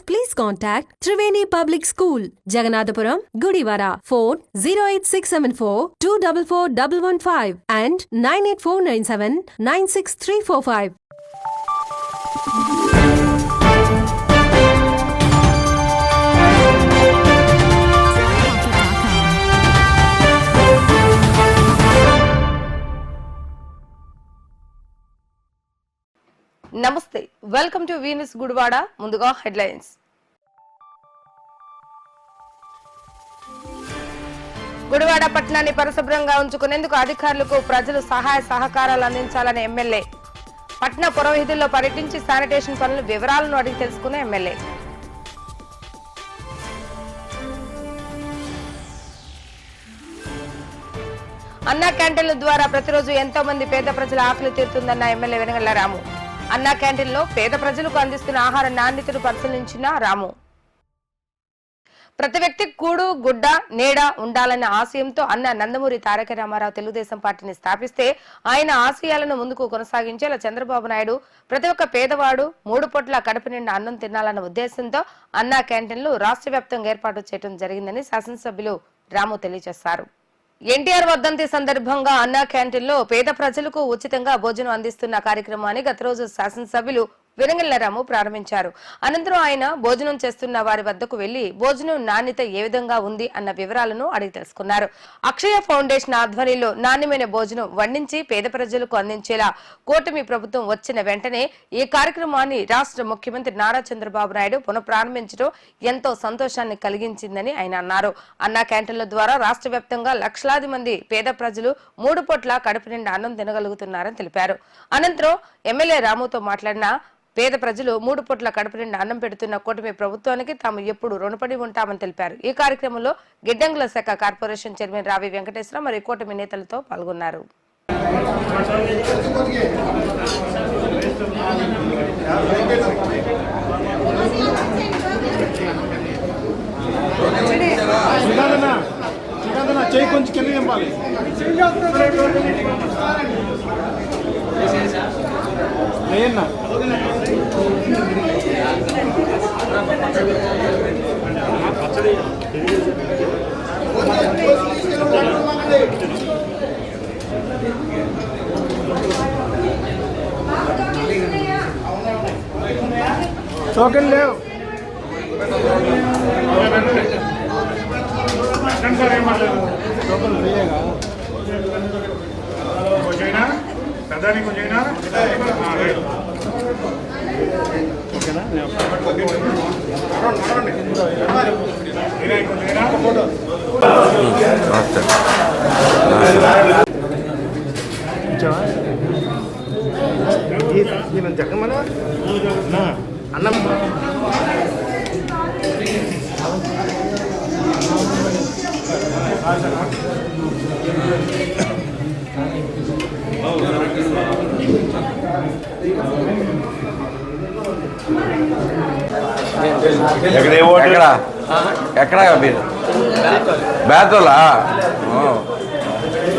please contact Triveni Public School, Jagannathpuram, Gudivara. Phone 08674 244115 and 98497 96345. నమస్తే welcome to Venus Gudivada ముందుగా headlines Gudivada పట్టణాన్ని పరిశుభ్రంగా ఉంచుకునేందుకు అధికారులకు ప్రజలు సహాయ సహకారాలు అందించాలని ఎమ్మెల్యే. పట్టణ పురోహితుల్లో పర్యటించి శానిటేషన్ పనుల వివరాలను అడిగి తెలుసుకున్న ఎమ్మెల్యే. అన్నా క్యాంటీన్ల ద్వారా ప్రతిరోజు ఎంతో మంది పేద ప్రజల ఆకలి తీరుతుందన్న ఎమ్మెల్యే వెనగళ్ళ రాము. అన్నా క్యాంటీన్లో పేద ప్రజలకు అందిస్తున్న ఆహార నాణ్యతను పరిశీలించిన రాము. ప్రతి వ్యక్తి కూడు గుడ్డ నీడ ఉండాలన్న ఆశయంతో అన్న నందమూరి తారక రామారావు తెలుగుదేశం పార్టీని స్థాపిస్తే ఆయన ఆశయాలను ముందుకు కొనసాగించేలా చంద్రబాబు నాయుడు ప్రతి ఒక్క పేదవాడు మూడు పొట్ల కడుపు నిండా అన్నం తినాలన్న ఉద్దేశంతో అన్నా క్యాంటీన్లు రాష్ట్ర వ్యాప్తంగా ఏర్పాటు చేయడం జరిగిందని శాసనసభ్యులు రాము తెలియజేశారు. ఎన్టీఆర్ వర్ధంతి సందర్భంగా అన్నా క్యాంటీన్లో పేద ప్రజలకు ఉచితంగా భోజనం అందిస్తున్న కార్యక్రమాన్ని గత రోజు శాసనసభ్యులు వెనంగల్లరాము ప్రారంభించారు. అనంతరం ఆయన భోజనం చేస్తున్న వారి వద్దకు వెళ్ళి భోజనం నాణ్యత ఏ విధంగా ఉంది అన్న వివరాలను అడిగి తెలుసుకున్నారు. అక్షయ ఫౌండేషన్ ఆధ్వర్యంలో నాణ్యమైన భోజనం వండించి పేద ప్రజలకు అందించేలా కూటమి ప్రభుత్వం వచ్చిన వెంటనే ఈ కార్యక్రమాన్ని రాష్ట్ర ముఖ్యమంత్రి నారా చంద్రబాబు నాయుడు పునఃప్రారంభించడం ఎంతో సంతోషాన్ని కలిగించిందని ఆయన అన్నారు. అన్నా క్యాంటీన్ల ద్వారా రాష్ట్ర వ్యాప్తంగా లక్షలాది మంది పేద ప్రజలు మూడు పొట్ల కడుపు నిండా అన్నం తినగలుగుతున్నారని తెలిపారు. అనంతరం ఎమ్మెల్యే రాముతో మాట్లాడిన పేద ప్రజలు మూడు పొట్ల కడుపు నిండా అన్నం పెడుతున్న కూటమి ప్రభుత్వానికి తాము ఎప్పుడు రుణపడి ఉంటామని తెలిపారు. ఈ కార్యక్రమంలో గిడ్డంగుల శాఖ కార్పొరేషన్ చైర్మన్ రావి వెంకటేశ్వర మరియు కూటమి నేతలతో పాల్గొన్నారు. చేయి కొంచెం కింద నింపాలి. లేయన్నా టోకెన్ లేవు టోకెన్ లేయగా కొంచెమైనా పెద్దానికి కొంచెమైనా ఆ, రైట్. ఓకేనా మీరే కొంచెమైనా ఇచ్చావా దీని జగన్ అన్నం నేను ఎక్కడ? ఏ ఓటు ఎక్కడ ఎక్కడ మీరు? బేతోలా.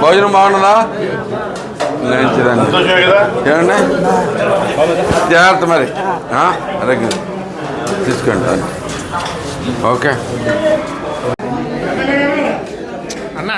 భోజనం బాగున్నదా? మంచిదండి. ఏమండి? జాగ్రత్త మరి? అలాగే. తీసుకోండి. ఓకే అన్నీ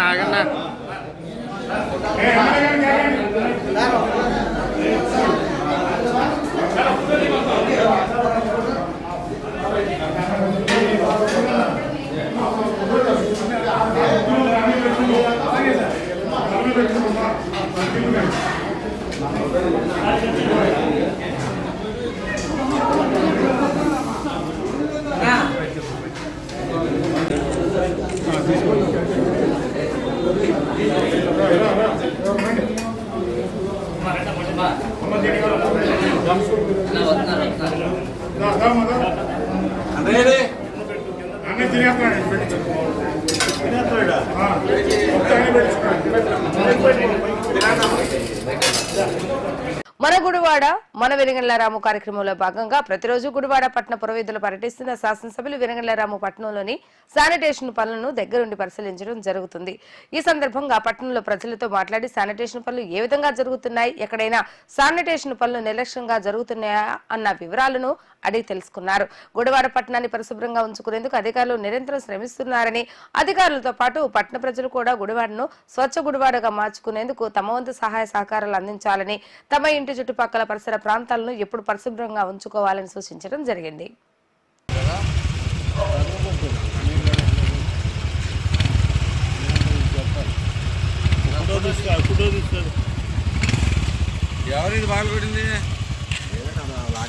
తినేస్తున్నాడు తినేస్తున్నాడా మొత్తాన్ని మన గుడివాడ మన వెలిగండ్ల రాము కార్యక్రమంలో భాగంగా ప్రతిరోజు గుడివాడ పట్టణ పురవీధులు పర్యటిస్తున్న శాసనసభ్యులు వెలిగండ్ల రాము పట్టణంలోని శానిటేషన్ పనులను దగ్గరుండి పరిశీలించడం జరుగుతుంది. ఈ సందర్భంగా పట్టణంలో ప్రజలతో మాట్లాడి శానిటేషన్ పనులు ఏ విధంగా జరుగుతున్నాయి ఎక్కడైనా శానిటేషన్ పనులు నిర్లక్ష్యంగా జరుగుతున్నాయా అన్న వివరాలను అడిగి తెలుసుకున్నారు. గుడివాడ పట్టణాన్ని పరిశుభ్రంగా ఉంచుకునేందుకు అధికారులు నిరంతరం శ్రమిస్తున్నారని అధికారులతో పాటు పట్టణ ప్రజలు కూడా గుడివాడను స్వచ్ఛ గుడివాడగా మార్చుకునేందుకు తమ వంతు సహాయ సహకారాలు అందించాలని తమ ఇంటి చుట్టుపక్కల పరిసర ప్రాంతాలను ఎప్పుడు పరిశుభ్రంగా ఉంచుకోవాలని సూచించడం జరిగింది. ఎవరిది బాగా పడింది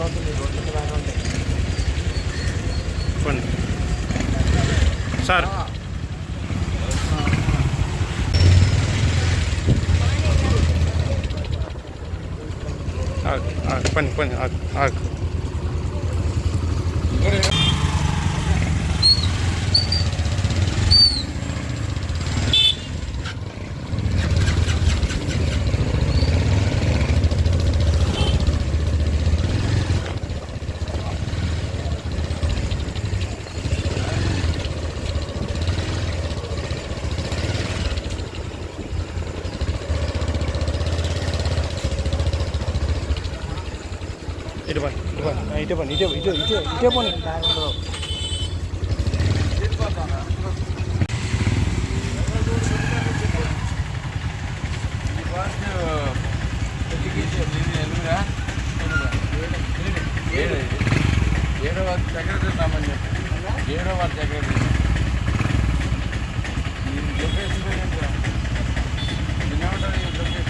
అప్పట్లో రోడ్ వేసి నా- నాలుగు రోజులు ఎవరన్నా కొంచెం చూసి చేయాలి చేస్తాం. సార్ పని పని ఆగు ఇటు పని ఇటు పని ఇటే పని ఇటే ఇటే ఇటే ఇటే పని ఏడో వారి సెక్రటరీ రామని చెప్పి ఏడో వారి సెక్రటరీ లొకేషన్ పేరేంటో? నిన్నేమంటారు లొకేషన్?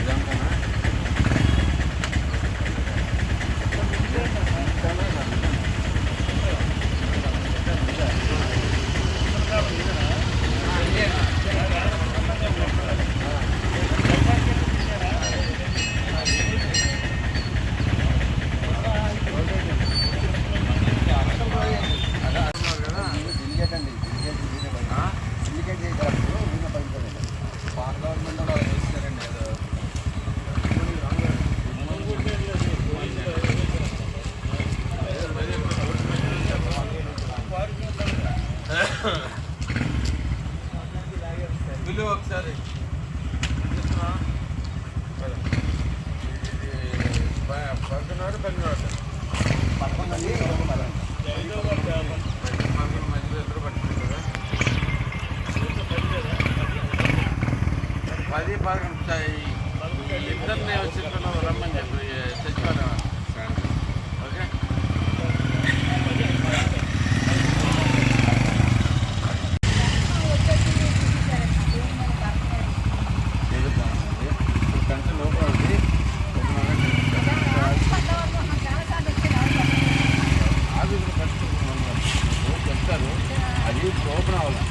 ఇదంతానా? పాత గవర్నమెంట్ వాళ్ళు చేశారండి ఏదో పది పదకొండు ఇద్దరిని వచ్చి రమ్మని చెప్పి చచ్చిపోయినా ఓకే కంటే లోపల ఉంది అది ఫస్ట్ చెప్తారు అది ఓపెన్ అవ్వాలి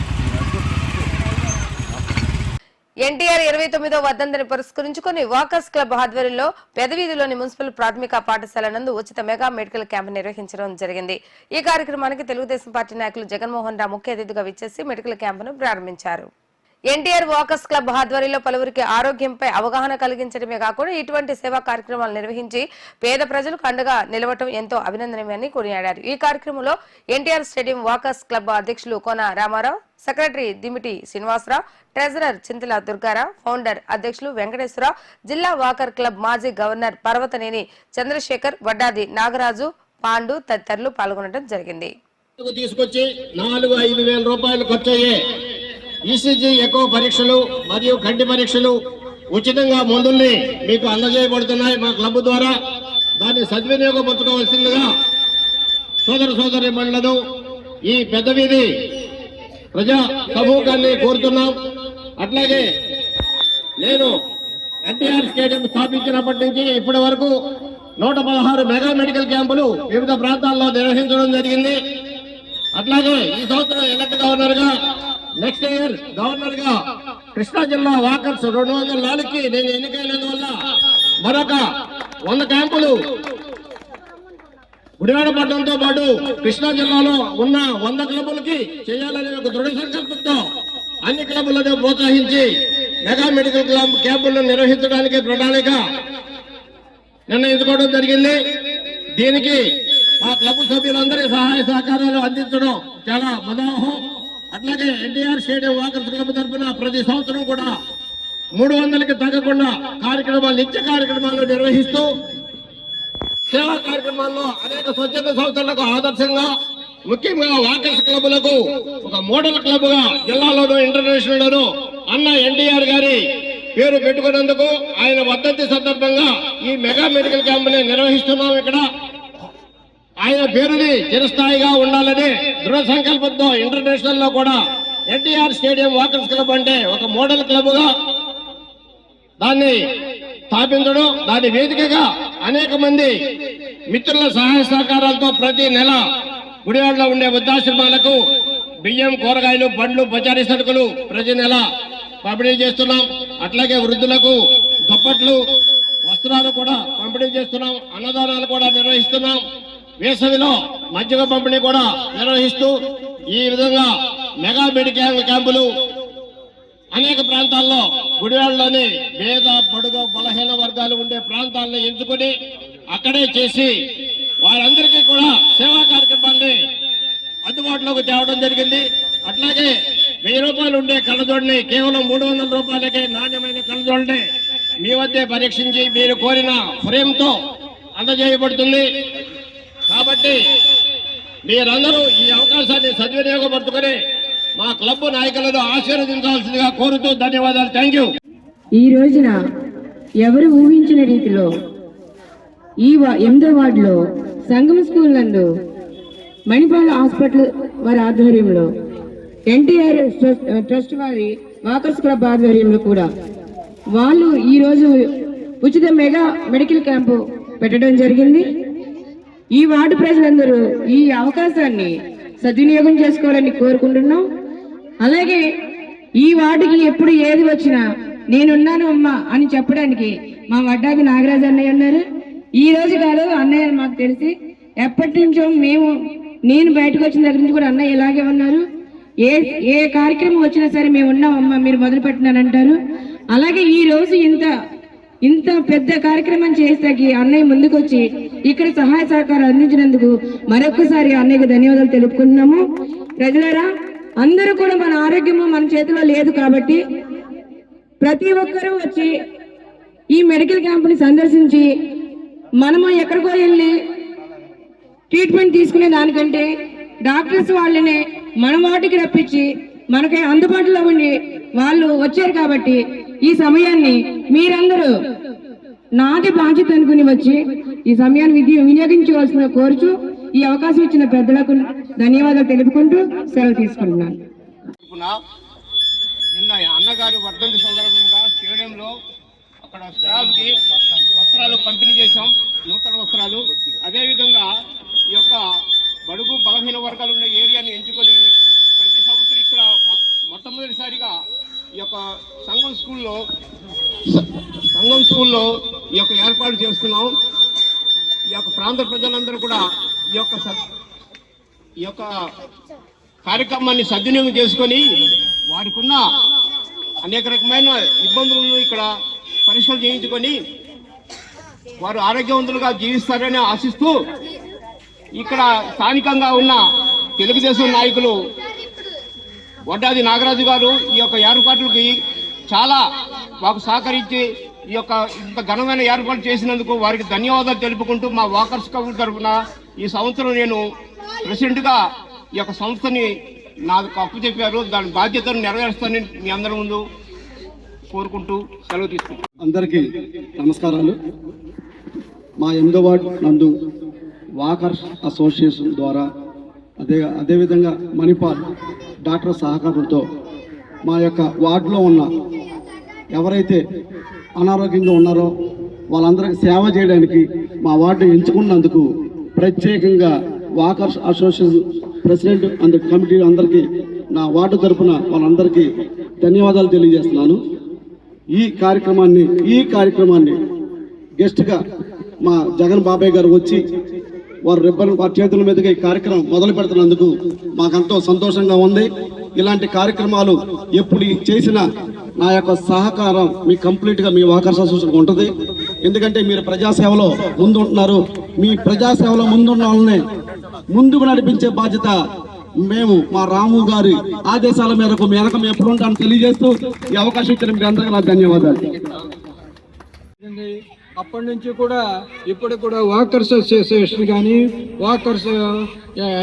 ఎన్టీఆర్ ఇరవై తొమ్మిదో వర్ధంతిని పురస్కరించుకుని వాకర్స్ క్లబ్ ఆధ్వర్యంలో పెదవీధిలోని మున్సిపల్ ప్రాథమిక పాఠశాల నందు ఉచిత మెగా మెడికల్ క్యాంప్ నిర్వహించడం జరిగింది. ఈ కార్యక్రమానికి తెలుగుదేశం పార్టీ నాయకులు జగన్మోహన్ రావు ముఖ్య అతిథిగా విచ్చేసి మెడికల్ క్యాంపును ప్రారంభించారు. ఎన్టీఆర్ వాకర్స్ క్లబ్ ఆధ్వర్యంలో పలువురికి ఆరోగ్యంపై అవగాహన కలిగించడమే కాకుండా ఇటువంటి సేవా కార్యక్రమాలు నిర్వహించి పేద ప్రజలకు అండగా నిలవటం ఎంతో అభినందనీయమని కొనియాడారు. ఈ కార్యక్రమంలో ఎన్టీఆర్ స్టేడియం వాకర్స్ క్లబ్ అధ్యక్షులు Kona Ramarao secretary Dimiti Srinivasarao treasurer Chintala Durgarao founder అధ్యక్షులు వెంకటేశ్వరరావు జిల్లా వాకర్ క్లబ్ మాజీ గవర్నర్ పర్వతనేని చంద్రశేఖర్ వడ్డాది నాగరాజు పాండు తదితరులు పాల్గొనడం జరిగింది. తీసుకొచ్చి నాలుగు ఐదు వేల రూపాయలు ఖర్చు అయ్యే ఈసీజీ ఎకో పరీక్షలు మరియు కంటి పరీక్షలు ఉచితంగా మందుల్ని మీకు అందజేయబడుతున్నాయి మా క్లబ్ ద్వారా. దాన్ని సద్వినియోగపరచుకోవాల్సిందిగా సోదర సోదరి మండలను ఈ పెద్ద వీధి ప్రజా సమూహాన్ని కోరుతున్నాం. అట్లాగే నేను ఎన్టీఆర్ స్టేడియం స్థాపించినప్పటి నుంచి ఇప్పటి వరకు నూట పదహారు మెగా మెడికల్ క్యాంపులు వివిధ ప్రాంతాల్లో నిర్వహించడం జరిగింది. అట్లాగే ఈ సంవత్సరం ఎలక్ట్ గవర్నర్గా నెక్స్ట్ ఇయర్ గవర్నర్గా కృష్ణా జిల్లా వాకర్స్ రెండు వందల నాలుగుకి నేను ఎన్నికైనందువల్ల మరొక వంద క్యాంపులు గుడివాడ పట్టణంతో పాటు కృష్ణా జిల్లాలో ఉన్న వంద క్లబ్బులకి చేయాలనే ఒక దృఢ సంకల్పంతో అన్ని క్లబ్లను ప్రోత్సహించి మెగా మెడికల్ క్లబ్ క్యాంపులను నిర్వహించడానికి ప్రణాళిక నిర్ణయించుకోవడం జరిగింది. దీనికి మా క్లబ్ సభ్యులందరి సహాయ సహకారాలు అందించడం చాలా మదోహం అట్లాగే ఎన్టీఆర్ స్టేడియం వాకర్స్ క్లబ్ తరఫున ప్రతి సంవత్సరం కూడా మూడు వందలకి తగ్గకుండా కార్యక్రమాలు నిత్య కార్యక్రమాలు నిర్వహిస్తూ సేవా కార్యక్రమాల్లో అనేక స్వచ్ఛంద సంస్థలకు ఆదర్శంగా ముఖ్యంగా వాకర్స్ క్లబ్లకు ఒక మోడల్ క్లబ్గా జిల్లాలోనూ ఇంటర్నేషనల్ లోను అన్న ఎన్టీఆర్ గారి పేరు పెట్టుకున్నందుకు ఆయన వర్ధంతి సందర్భంగా ఈ మెగా మెడికల్ క్యాంప్ని నిర్వహిస్తున్నాం ఇక్కడ. ఆయన పేరుని చిరస్థాయిగా ఉండాలని దృఢ సంకల్పంతో ఇంటర్నేషనల్లో కూడా ఎన్టీఆర్ స్టేడియం వాకర్స్ క్లబ్ అంటే ఒక మోడల్ క్లబ్గా దాన్ని స్థాపించడం దాని వేదికగా అనేక మంది మిత్రుల సహాయ సహకారాలతో ప్రతి నెల గుడివాడలో ఉండే వృద్ధాశ్రమాలకు బియ్యం కూరగాయలు పండ్లు పచారీ సరుకులు ప్రతి నెల పంపిణీ చేస్తున్నాం. అట్లాగే వృద్ధులకు దుప్పట్లు వస్త్రాలు కూడా పంపిణీ చేస్తున్నాం. అన్నదానాలు కూడా నిర్వహిస్తున్నాం. వేసవిలో మజ్జిగ పంపిణీ కూడా నిర్వహిస్తూ ఈ విధంగా మెగా మెడికల్ క్యాంపులు అనేక ప్రాంతాల్లో గుడివాడలోని పేద బడుగు బలహీన వర్గాలు ఉండే ప్రాంతాలను ఎంచుకొని అక్కడే చేసి వారందరికీ కూడా సేవా కార్యక్రమాన్ని అందుబాటులోకి తేవడం జరిగింది. అట్లాగే వెయ్యి రూపాయలు ఉండే కళ్ళజోడిని కేవలం మూడు వందల రూపాయలకే నాణ్యమైన కళ్ళజోడిని మీ వద్దే పరీక్షించి మీరు కోరిన ఫ్రేమ్తో అందజేయబడుతుంది. కాబట్టి మీరందరూ ఈ అవకాశాన్ని సద్వినియోగపరుచుకొని మా క్లబ్ నాయకులను ఆశీర్వదించాల్సిందిగా కోరుతూ ధన్యవాదాలు. థ్యాంక్ యూ ఈ రోజున ఎవరు ఊహించిన రీతిలో ఈ ఎనిమిదో వార్డులో సంగమ స్కూల్ నందు మణిపాల్ హాస్పిటల్ వారి ఆధ్వర్యంలో ఎన్టీఆర్ ట్రస్ట్- ట్రస్ట్ వారి వాకర్స్ క్లబ్ ఆధ్వర్యంలో కూడా వాళ్ళు ఈరోజు ఉచిత మెగా మెడికల్ క్యాంపు పెట్టడం జరిగింది. ఈ వార్డు ప్రజలందరూ ఈ అవకాశాన్ని సద్వినియోగం చేసుకోవాలని కోరుకుంటున్నాం. అలాగే ఈ వార్డుకి ఎప్పుడు ఏది వచ్చినా నేనున్నాను అమ్మా అని చెప్పడానికి మా వడ్డాది నాగరాజు అన్నయ్య ఉన్నారు. ఈ రోజు కాదు అన్నయ్య మాకు తెలిసి ఎప్పటి నుంచో మేము నేను బయటకు వచ్చిన దగ్గర నుంచి కూడా అన్నయ్య ఇలాగే ఉన్నారు. ఏ ఏ కార్యక్రమం వచ్చినా సరే మేము ఉన్నామమ్మా మీరు మొదలు పెట్టినారంటారు అలాగే ఈ రోజు ఇంత ఇంత పెద్ద కార్యక్రమం చేసాకి అన్నయ్య ముందుకొచ్చి ఇక్కడ సహాయ సహకారం అందించినందుకు మరొకసారి అన్నయ్యకు ధన్యవాదాలు తెలుపుకుంటున్నాము. ప్రజలారా అందరూ కూడా మన ఆరోగ్యము మన చేతిలో లేదు కాబట్టి ప్రతి ఒక్కరూ వచ్చి ఈ మెడికల్ క్యాంపుని సందర్శించి మనము ఎక్కడికో వెళ్ళి ట్రీట్మెంట్ తీసుకునే దానికంటే డాక్టర్స్ వాళ్ళనే మన వాటికి రప్పించి మనకి అందుబాటులో ఉండి వాళ్ళు వచ్చారు కాబట్టి ఈ సమయాన్ని మీరందరూ నాది బాధ్యత అనుకుని వచ్చి ఈ సమయాన్ని విధి వినియోగించవలసిన కోరుచు ఈ అవకాశం ఇచ్చిన పెద్దలకు ధన్యవాదాలు తెలుపుకుంటూ సెలవు తీసుకుంటున్నాను. నిన్న అన్నగారి వర్ధంతి సందర్భంగా స్టేడియంలో అక్కడ స్టాఫ్కి వస్త్రాలు పంపిణీ చేశాం నూతన వస్త్రాలు. అదేవిధంగా ఈ యొక్క బడుగు బలహీన వర్గాలు ఉన్న ఏరియాని ఎంచుకొని ప్రతి సంవత్సరం ఇక్కడ మొ- మొట్టమొదటిసారిగా ఈ యొక్క సంఘం స్కూల్లో సంఘం స్కూల్లో ఈ యొక్క ఏర్పాటు చేస్తున్నాం. ఈ యొక్క ప్రాంత ప్రజలందరూ కూడా ఈ యొక్క స- ఈ యొక్క కార్యక్రమాన్ని సద్వినియోగం చేసుకొని వారికి ఉన్న అనేక రకమైన ఇబ్బందులను ఇక్కడ పరిశీలన చేయించుకొని వారు ఆరోగ్యవంతులుగా జీవిస్తారని ఆశిస్తూ ఇక్కడ స్థానికంగా ఉన్న తెలుగుదేశం నాయకులు వడ్డాది నాగరాజు గారు ఈ యొక్క ఏర్పాట్లకి చాలా మాకు సహకరించి ఈ యొక్క ఇంత ఘనమైన ఏర్పాటు చేసినందుకు వారికి ధన్యవాదాలు తెలుపుకుంటూ మా వాకర్స్ కబుల్ తరఫున ఈ సంవత్సరం నేను ప్రెసిడెంట్గా ఈ యొక్క సంస్థని నాకు అప్పు చెప్పారు. దాని బాధ్యతను నెరవేరుస్తానని మీ అందరి ముందు కోరుకుంటూ సెలవు తీసుకుంటాను అందరికీ నమస్కారాలు. మా ఎనిమిదో వార్డు నందు వాకర్స్ అసోసియేషన్ ద్వారా అదే అదేవిధంగా మణిపాల్ డాక్టర్ సహకారంతో మా యొక్క వార్డులో ఉన్న ఎవరైతే అనారోగ్యంగా ఉన్నారో వాళ్ళందరికీ సేవ చేయడానికి మా వార్డు ఎంచుకున్నందుకు ప్రత్యేకంగా walkers association president and committee అందరికీ నా వార్డు తరపున వాళ్ళందరికీ ధన్యవాదాలు తెలియజేస్తున్నాను. ఈ కార్యక్రమాన్ని ఈ కార్యక్రమాన్ని గెస్ట్గా మా జగన్ బాబాయ్ గారు వచ్చి వారు రిబ్బన్ వారి చేతుల మీదుగా ఈ కార్యక్రమం మొదలు పెడుతున్నందుకు మాకెంతో సంతోషంగా ఉంది. ఇలాంటి కార్యక్రమాలు ఎప్పుడు చేసినా నా యొక్క సహకారం మీ కంప్లీట్గా మీ వాకర్స్ అసోసియేషన్ ఉంటుంది. ఎందుకంటే మీరు ప్రజాసేవలో ముందు ఉంటున్నారు మీ ప్రజాసేవలో ముందున్న వాళ్ళని ముందుకు నడిపించే బాధ్యత మేము మా రాము గారి ఆదేశాల మేరకు మీ మేము ఎప్పుడు ఉంటామని తెలియజేస్తూ ఈ అవకాశం ఇచ్చిన మీకు అందరికీ నా ధన్యవాదాలు. అప్పటి నుంచి కూడా ఇప్పుడు కూడా వాకర్స్ అసోసియేషన్ కానీ వాకర్స్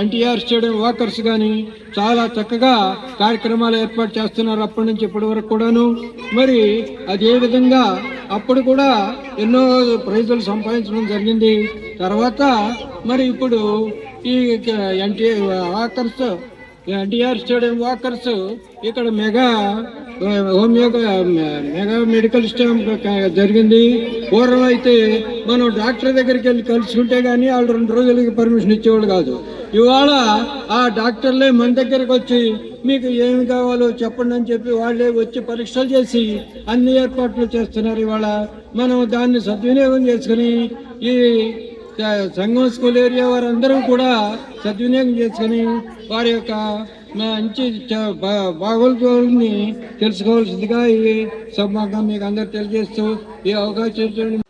ఎన్టీఆర్ స్టేడియం వాకర్స్ కానీ చాలా చక్కగా కార్యక్రమాలు ఏర్పాటు చేస్తున్నారు అప్పటి నుంచి ఇప్పటి వరకు కూడాను. మరి అదే విధంగా అప్పుడు కూడా ఎన్నో ప్రైజులు సంపాదించడం జరిగింది. తర్వాత మరి ఇప్పుడు ఈ NT walkers NTR stadium walkers ఇక్కడ mega homeo mega medical camp జరిగింది. పూర్వం అయితే మనం డాక్టర్ దగ్గరికి వెళ్ళి కలుసుకుంటే కానీ వాళ్ళు రెండు రోజులకి పర్మిషన్ ఇచ్చేవాళ్ళు కాదు. ఇవాళ ఆ డాక్టర్లే మన దగ్గరికి వచ్చి మీకు ఏమి కావాలో చెప్పండి అని చెప్పి వాళ్ళే వచ్చి పరీక్షలు చేసి అన్ని ఏర్పాట్లు చేస్తున్నారు ఇవాళ. మనం దాన్ని సద్వినియోగం చేసుకుని ఈ స- సంగం స్కూల్ ఏరియా వారందరూ కూడా సద్వినియోగం చేసుకుని వారి యొక్క మంచి చ- తెలుసుకోవాల్సిందిగా ఈ సభగా మీకు అందరు తెలియజేస్తూ ఈ అవకాశం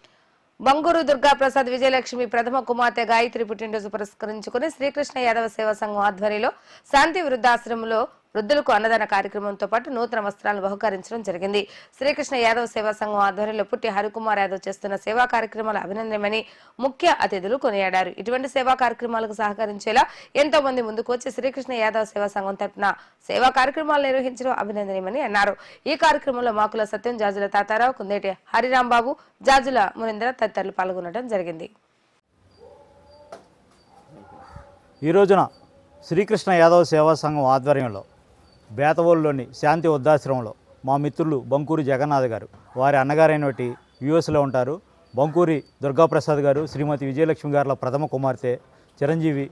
బంగూరు దుర్గా ప్రసాద్ విజయలక్ష్మి ప్రథమ కుమార్తె గాయత్రి పుట్టినరోజు పురస్కరించుకుని శ్రీకృష్ణ యాదవ సేవా సంఘం ఆధ్వర్యంలో శాంతి వృద్ధాశ్రమంలో వృద్ధులకు అన్నదాన కార్యక్రమంతో పాటు నూతన వస్త్రాలను బహుకరించడం జరిగింది. శ్రీకృష్ణ యాదవ్ సేవా సంఘం ఆధ్వర్యంలో పుట్టి హరికుమార్ యాదవ్ చేస్తున్న సేవా కార్యక్రమాలు అభినందనమని ముఖ్య అతిథులు కొనియాడారు. ఇటువంటి సేవా కార్యక్రమాలకు సహకరించేలా ఎంతో మంది ముందుకు వచ్చి శ్రీకృష్ణ యాదవ్ సేవా సంఘం తరఫున సేవా కార్యక్రమాలు నిర్వహించడం అభినందనీయమని అన్నారు. ఈ కార్యక్రమంలో మాకుల సత్యం జాజుల తాతారావు కుందేటి హరిరాంబాబు జాజుల మురేంద్ర తదితరులు పాల్గొనడం జరిగింది. ఈ రోజున శ్రీకృష్ణ యాదవ్ సేవా సంఘం ఆధ్వర్యంలో బేతవోలులోని శాంతి వృద్ధాశ్రమంలో మా మిత్రులు బంకూరి జగన్నాథ్ గారు వారి అన్నగారైనటువంటి యుఎస్లో ఉంటారు. బంకూరి దుర్గాప్రసాద్ గారు శ్రీమతి విజయలక్ష్మి గారుల ప్రథమ కుమార్తె చిరంజీవి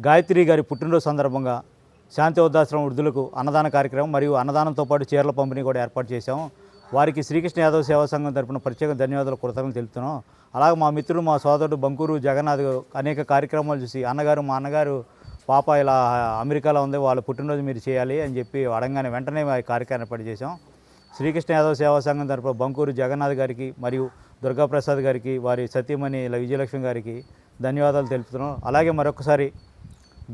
గాయత్రి గారి పుట్టినరోజు సందర్భంగా శాంతి వృద్ధాశ్రమం వృద్ధులకు అన్నదాన కార్యక్రమం మరియు అన్నదానంతో పాటు చీరల పంపిణీ కూడా ఏర్పాటు చేశాము. వారికి శ్రీకృష్ణ యాదవ్ సేవా సంఘం తరపున ప్రత్యేక ధన్యవాదాలు కృతజ్ఞతలు తెలుపుతున్నాం. అలాగే మా మిత్రుడు మా సోదరుడు బంకూరు జగన్నాథ్ గారు అనేక కార్యక్రమాలు చూసి అన్నగారు మా అన్నగారు పాప ఇలా అమెరికాలో ఉంది వాళ్ళ పుట్టినరోజు మీరు చేయాలి అని చెప్పి అడగానే వెంటనే కార్యక్రమం ఏర్పాటు చేశాం శ్రీకృష్ణ యాదవ్ సేవా సంఘం తరపున బంకూరు జగన్నాథ్ గారికి మరియు దుర్గాప్రసాద్ గారికి వారి సతీమణి ఇలా విజయలక్ష్మి గారికి ధన్యవాదాలు తెలుపుతున్నాం. అలాగే మరొకసారి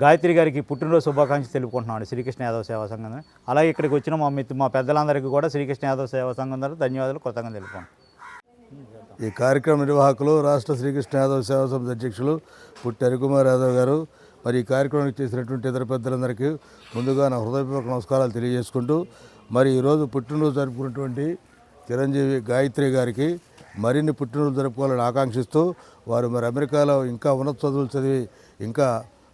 గాయత్రి గారికి పుట్టినరోజు శుభాకాంక్షలు తెలుపుకుంటున్నాను శ్రీకృష్ణ యాదవ్ సేవా సంఘం అలాగే ఇక్కడికి వచ్చిన మా మిత్రు మా పెద్దలందరికీ కూడా శ్రీకృష్ణ యాదవ్ సేవా సంఘం ద్వారా ధన్యవాదాలు కృతజ్ఞతలు తెలుపుకుంటున్నాను ఈ కార్యక్రమ నిర్వాహకులు రాష్ట్ర శ్రీకృష్ణ యాదవ్ సేవా సమితి అధ్యక్షులు పుట్టి హరికుమార్ యాదవ్ గారు మరి ఈ కార్యక్రమానికి చేసినటువంటి ఇతర పెద్దలందరికీ ముందుగా నా హృదయపూర్వక నమస్కారాలు తెలియజేసుకుంటూ మరి ఈరోజు పుట్టినరోజు జరుపుకున్నటువంటి చిరంజీవి గాయత్రి గారికి మరిన్ని పుట్టినరోజు జరుపుకోవాలని ఆకాంక్షిస్తూ వారు మరి అమెరికాలో ఇంకా ఉన్నత చదువులు చదివి ఇంకా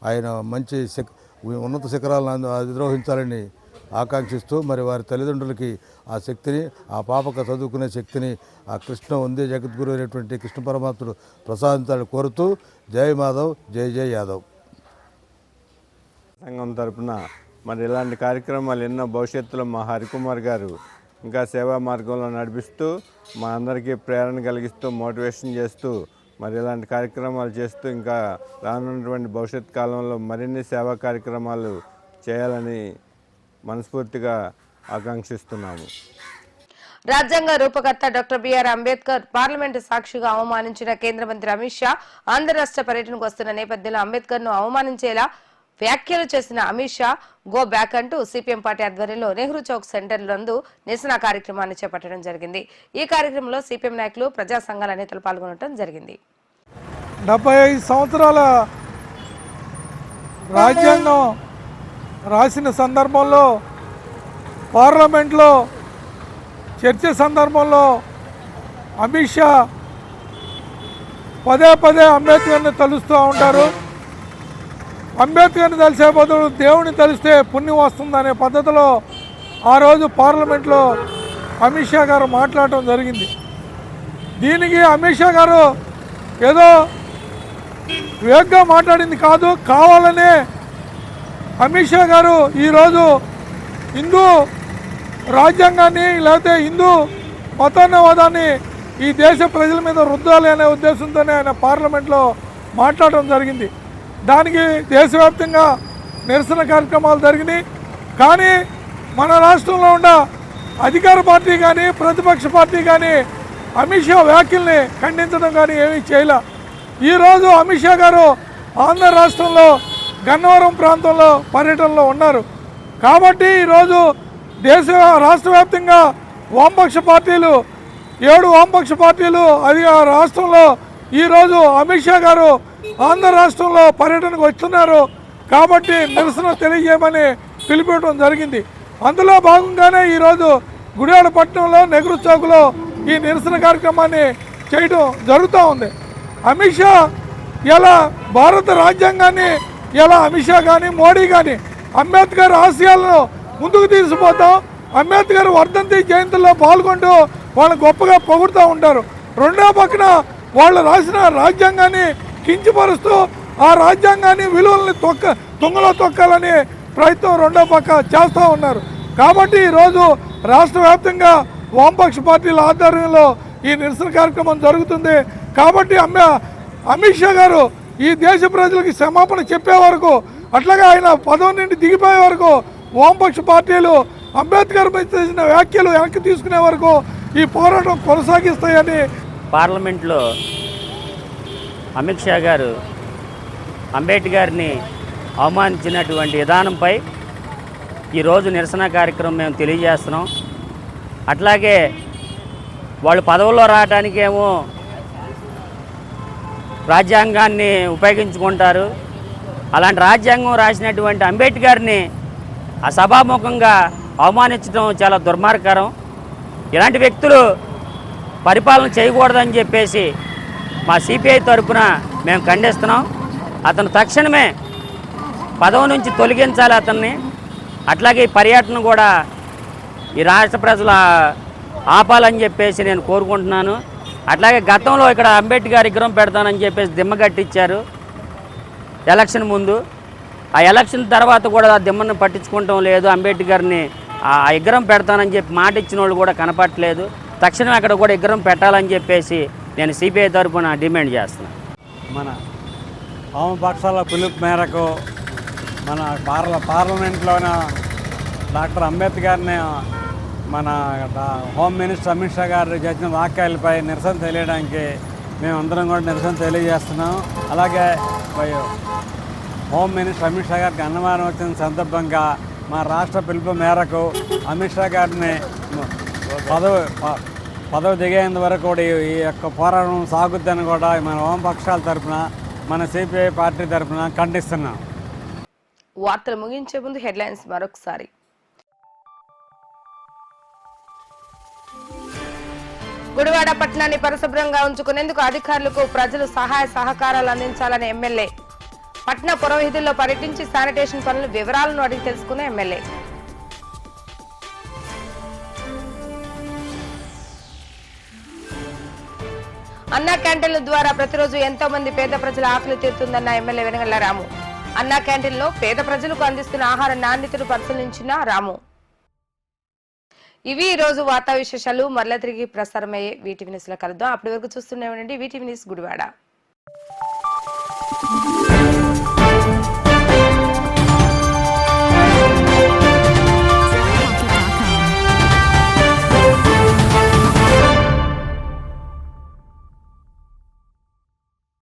ఆయన మంచి శిఖ ఉన్నత శిఖరాలను అధిరోహించాలని ఆకాంక్షిస్తూ మరి వారి తల్లిదండ్రులకి ఆ శక్తిని ఆ పాపకు చదువుకునే శక్తిని ఆ కృష్ణ ఉందే జగద్గురు అయినటువంటి కృష్ణ పరమాత్ముడు ప్రసాదించాలని కోరుతూ జై మాధవ్ జై జై యాదవ్. సంఘం తరపున మరి ఇలాంటి కార్యక్రమాలు ఎన్నో భవిష్యత్తులో మా హరికుమార్ గారు ఇంకా సేవా మార్గంలో నడిపిస్తూ మా అందరికీ ప్రేరణ కలిగిస్తూ మోటివేషన్ చేస్తూ మరి ఇలాంటి కార్యక్రమాలు చేస్తూ ఇంకా రానున్నటువంటి భవిష్యత్ కాలంలో మరిన్ని సేవా కార్యక్రమాలు చేయాలని మనస్ఫూర్తిగా ఆకాంక్షిస్తున్నాము. రాజ్యాంగ రూపకర్త డాక్టర్ బిఆర్ అంబేద్కర్ పార్లమెంటు సాక్షిగా అవమానించిన కేంద్ర మంత్రి అమిత్ షా ఆంధ్ర రాష్ట్ర పర్యటనకు వస్తున్న నేపథ్యంలో అంబేద్కర్ను అవమానించేలా వ్యాఖ్యలు చేసిన అమిత్ షా గో బ్యాక్ అంటూ సిపిఎం పార్టీ ఆధ్వర్యంలో నెహ్రూ చౌక్ సెంటర్ నందు నిరసన కార్యక్రమాన్ని చేపట్టడం జరిగింది. ఈ కార్యక్రమంలో సిపిఎం నాయకులు ప్రజా సంఘాల నేతలు పాల్గొనడం జరిగింది. డెబ్బై ఐదు సంవత్సరాల రాజ్యాంగం రాసిన సందర్భంలో పార్లమెంట్లో చర్చ సందర్భంలో అమిత్ షా పదే పదే అంబేద్కర్ని తలుస్తూ ఉంటారు. అంబేద్కర్ని తెలిసే బదులు దేవుని తెలిస్తే పుణ్యం వస్తుందనే పద్ధతిలో ఆ రోజు పార్లమెంట్లో అమిత్ షా గారు మాట్లాడటం జరిగింది. దీనికి అమిత్ షా గారు ఏదో వేగ్గా మాట్లాడింది కాదు కావాలనే అమిత్ షా గారు ఈరోజు హిందూ రాజ్యాంగాన్ని లేకపోతే హిందూ మతోన్నవాదాన్ని ఈ దేశ ప్రజల మీద రుద్దాలి అనే ఉద్దేశంతోనే ఆయన పార్లమెంట్లో మాట్లాడడం జరిగింది. దానికి దేశవ్యాప్తంగా నిరసన కార్యక్రమాలు జరిగినాయి. కానీ మన రాష్ట్రంలో ఉన్న అధికార పార్టీ కానీ ప్రతిపక్ష పార్టీ కానీ అమిత్ షా వ్యాఖ్యల్ని ఖండించడం కానీ ఏమీ చేయలే. ఈరోజు అమిత్ షా గారు ఆంధ్ర రాష్ట్రంలో గన్నవరం ప్రాంతంలో పర్యటనలో ఉన్నారు. కాబట్టి ఈరోజు దేశ రాష్ట్ర వ్యాప్తంగా వామపక్ష పార్టీలు ఏడు వామపక్ష పార్టీలు అది ఆ రాష్ట్రంలో ఈరోజు అమిత్ షా గారు ఆంధ్ర రాష్ట్రంలో పర్యటనకు వస్తున్నారు కాబట్టి నిరసన తెలియజేయమని పిలిపించడం జరిగింది. అందులో భాగంగానే ఈరోజు గుడివాడ పట్టణంలో నెహ్రూ చౌక్లో ఈ నిరసన కార్యక్రమాన్ని చేయడం జరుగుతూ ఉంది. అమిత్ షా ఇలా భారత రాజ్యాంగాన్ని ఇలా అమిత్ షా కానీ మోడీ కానీ అంబేద్కర్ ఆశయాలను ముందుకు తీసుకుపోతాం అంబేద్కర్ వర్ధంతి జయంతుల్లో పాల్గొంటూ వాళ్ళు గొప్పగా పొగుడుతూ ఉంటారు. రెండో పక్కన వాళ్ళు రాసిన రాజ్యాంగాన్ని కించపరుస్తూ ఆ రాజ్యాంగాన్ని విలువల్ని తొక్క తుంగలో తొక్కాలని ప్రయత్నం రెండో పక్క చేస్తూ ఉన్నారు. కాబట్టి ఈరోజు రాష్ట్ర వ్యాప్తంగా వామపక్ష పార్టీల ఆధ్వర్యంలో ఈ నిరసన కార్యక్రమం జరుగుతుంది. కాబట్టి అమ్మ అమిత్ షా గారు ఈ దేశ ప్రజలకి క్షమాపణ చెప్పే వరకు అట్లాగే ఆయన పదవి నుండి దిగిపోయే వరకు వామపక్ష పార్టీలు అంబేద్కర్ చేసిన వ్యాఖ్యలు వెనక్కి తీసుకునే వరకు ఈ పోరాటం కొనసాగిస్తాయని పార్లమెంట్లో అమిత్ షా గారు అంబేద్కర్ని అవమానించినటువంటి విధానంపై ఈరోజు నిరసన కార్యక్రమం మేము తెలియజేస్తున్నాం. అట్లాగే వాళ్ళు పదవుల్లో రావడానికేమో రాజ్యాంగాన్ని ఉపయోగించుకుంటారు. అలాంటి రాజ్యాంగం రాసినటువంటి అంబేద్కర్ని ఆ సభాముఖంగా అవమానించడం చాలా దుర్మార్గకరం. ఇలాంటి వ్యక్తులు పరిపాలన చేయకూడదని చెప్పేసి మా సిపిఐ తరపున మేము ఖండిస్తున్నాం. అతను తక్షణమే పదవి నుంచి తొలగించాలి అతన్ని. అట్లాగే ఈ పర్యటన కూడా ఈ రాష్ట్ర ప్రజలు ఆపాలని చెప్పేసి నేను కోరుకుంటున్నాను. అట్లాగే గతంలో ఇక్కడ అంబేద్కర్ విగ్రహం పెడతానని చెప్పేసి దిమ్మ కట్టించారు ఎలక్షన్ ముందు. ఆ ఎలక్షన్ తర్వాత కూడా ఆ దిమ్మను పట్టించుకోవటం లేదు. అంబేద్కర్ని ఆ విగ్రహం పెడతానని చెప్పి మాట ఇచ్చిన వాళ్ళు కూడా కనపట్లేదు తక్షణం అక్కడ కూడా విగ్రహం పెట్టాలని చెప్పేసి నేను సిబిఐ తరఫున డిమాండ్ చేస్తున్నాను మన వామపక్షాల పిలుపు మేరకు మన పార్ల పార్లమెంట్లోన డాక్టర్ అంబేద్కర్ని మన హోమ్ మినిస్టర్ అమిత్ షా గారు చేసిన వాక్యాలపై నిరసన తెలియడానికి మేమందరం కూడా నిరసన తెలియజేస్తున్నాం. అలాగే హోమ్ మినిస్టర్ అమిత్ షా గారికి అన్నమానం వచ్చిన సందర్భంగా మా రాష్ట్ర పిలుపు మేరకు అమిత్ షా గారిని పదవి ప- పదవి దిగేంత వరకు కూడా ఈ- యొక్క పోరాటం సాగుద్దని కూడా మన వామపక్షాల తరఫున మన సిపిఐ పార్టీ తరఫున ఖండిస్తున్నాం. వార్తలు ముగించే ముందు హెడ్లైన్స్ మరొకసారి. గుడివాడ పట్టణాన్ని పరిశుభ్రంగా ఉంచుకునేందుకు అధికారులకు ప్రజలు సహాయ సహకారాలు అందించాలని ఎమ్మెల్యే. పట్టణ పురోహితుల్లో పర్యటించి శానిటేషన్ పనుల వివరాలను అడిగి తెలుసుకున్న ఎమ్మెల్యే. అన్నా క్యాంటీన్ల ద్వారా ప్రతిరోజు ఎంతో మంది పేద ప్రజల ఆకలి తీరుతుందన్న ఎమ్మెల్యే వెనగల్ల రాము. అన్నా క్యాంటీన్లో పేద ప్రజలకు అందిస్తున్న ఆహార నాణ్యతను పరిశీలించిన రాము. ఇవి ఈ రోజు వార్తా విశేషాలు. మరల తిరిగి ప్రసారమయ్యే వీటీవీ న్యూస్లో కలుద్దాం. అప్పటి వరకు చూస్తూనే ఉండండి. VTV news Gudivada.